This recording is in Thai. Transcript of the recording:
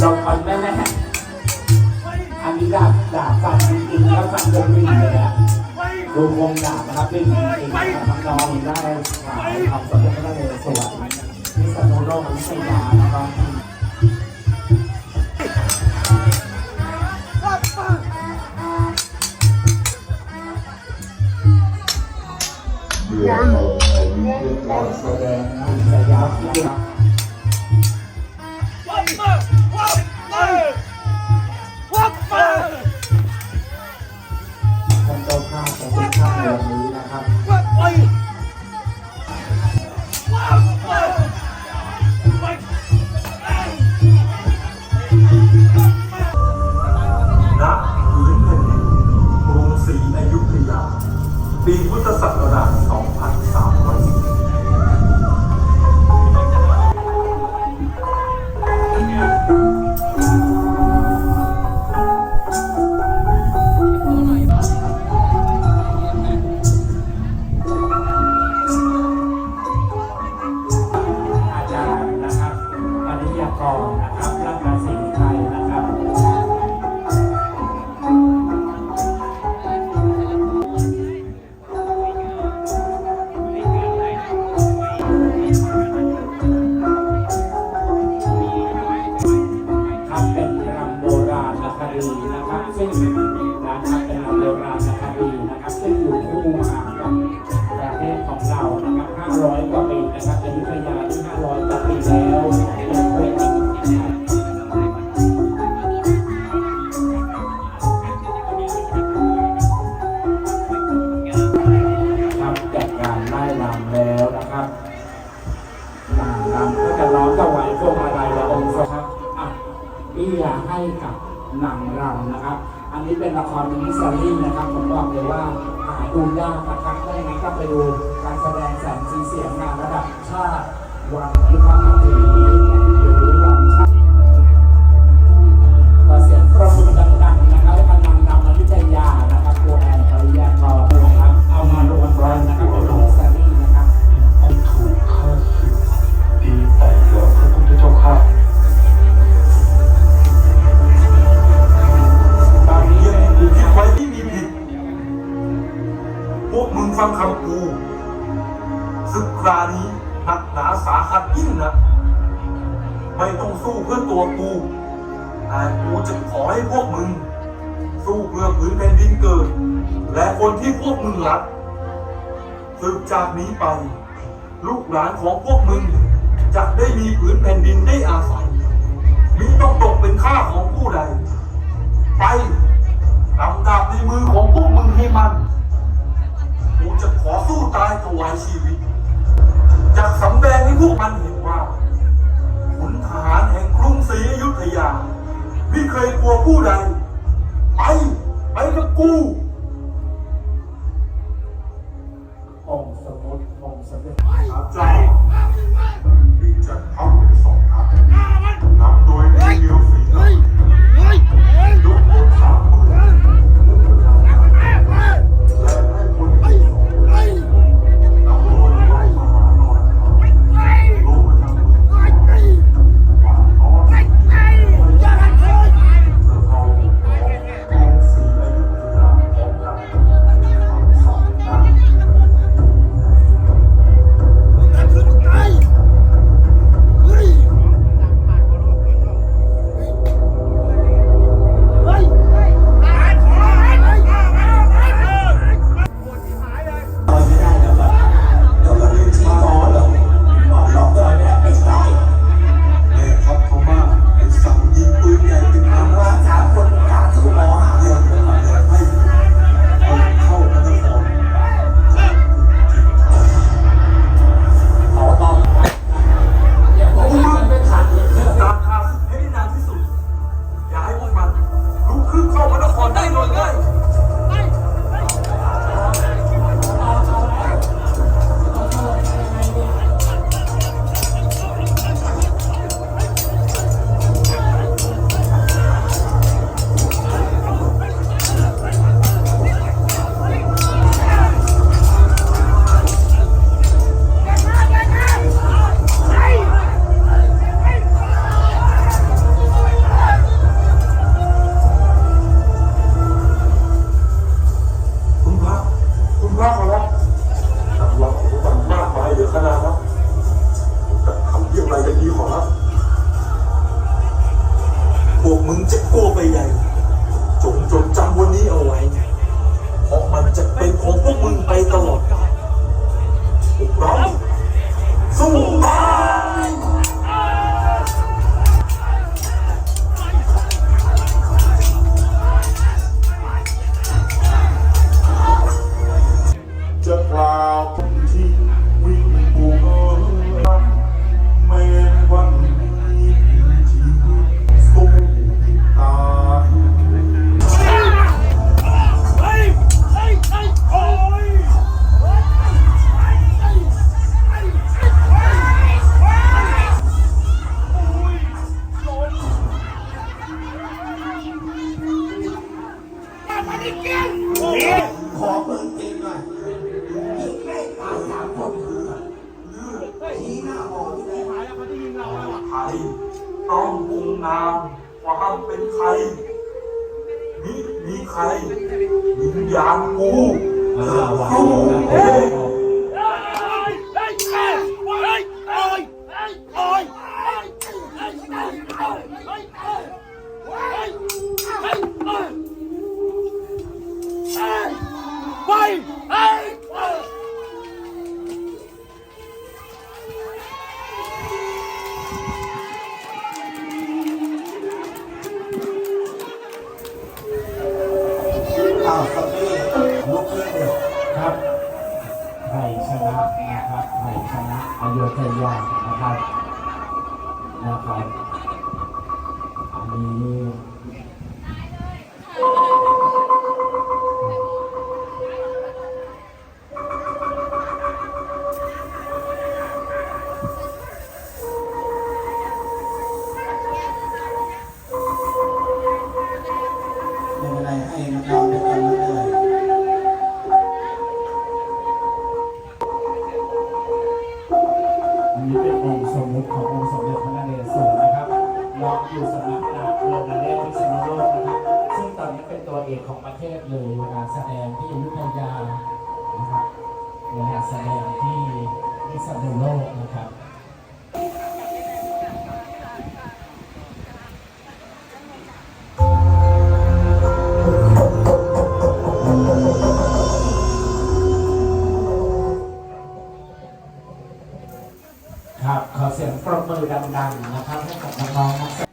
เราคอนแม่แม่อันนี้ดาบดาบฟันจริงๆแล้วฟันวงดิ่งเลยอะดูวงดาบนะครับดิ่งจริงๆนะครับน้องได้ขายทำสมเด็จพระนเรศวรนี่สนุโลกวิทยานะครับการแสดงสยามที่ครับ ท่ พวงมาลัยและองค์ทรงครับอะเอี้ยให้กับหนังรำนะครับ อันนี้เป็นละครมินิซีรีส์นะครับ ผมบอกเลยว่าหาดูยากนะครับถ้าอย่างนั้นก็ไปดูการแสดงแสงสีเสียงงานระดับชาติวันยุควาษีหานี้หนักหนาสาหัสยิ่งนะไม่ต้องสู้เพื่อตัวกูแต่กูจะขอให้พวกมึง สู้เพื่อพื้นแผ่นดินเกิด และคนที่พวกมึงรักสืบจากนี้ไป ลูกหลานของพวกมึงจะได้มีผืนแผ่นดินได้อาศัยมิต้องตกเป็นข้าของผู้ใด ไปกำดาบในมือของพวกมึงให้มัน กูจะขอสู้ตายถวายชีวิต จะสำแดงให้พวกมันเห็นว่า fool. ต้องบุงนามความเป็นใครมีมีใครวิญญาณกูเขาเอง ยานะครับงานแสดงที่พิษณุโลกนะครับครับขอเสียงปรบมือดังๆนะครับให้กับน้องๆ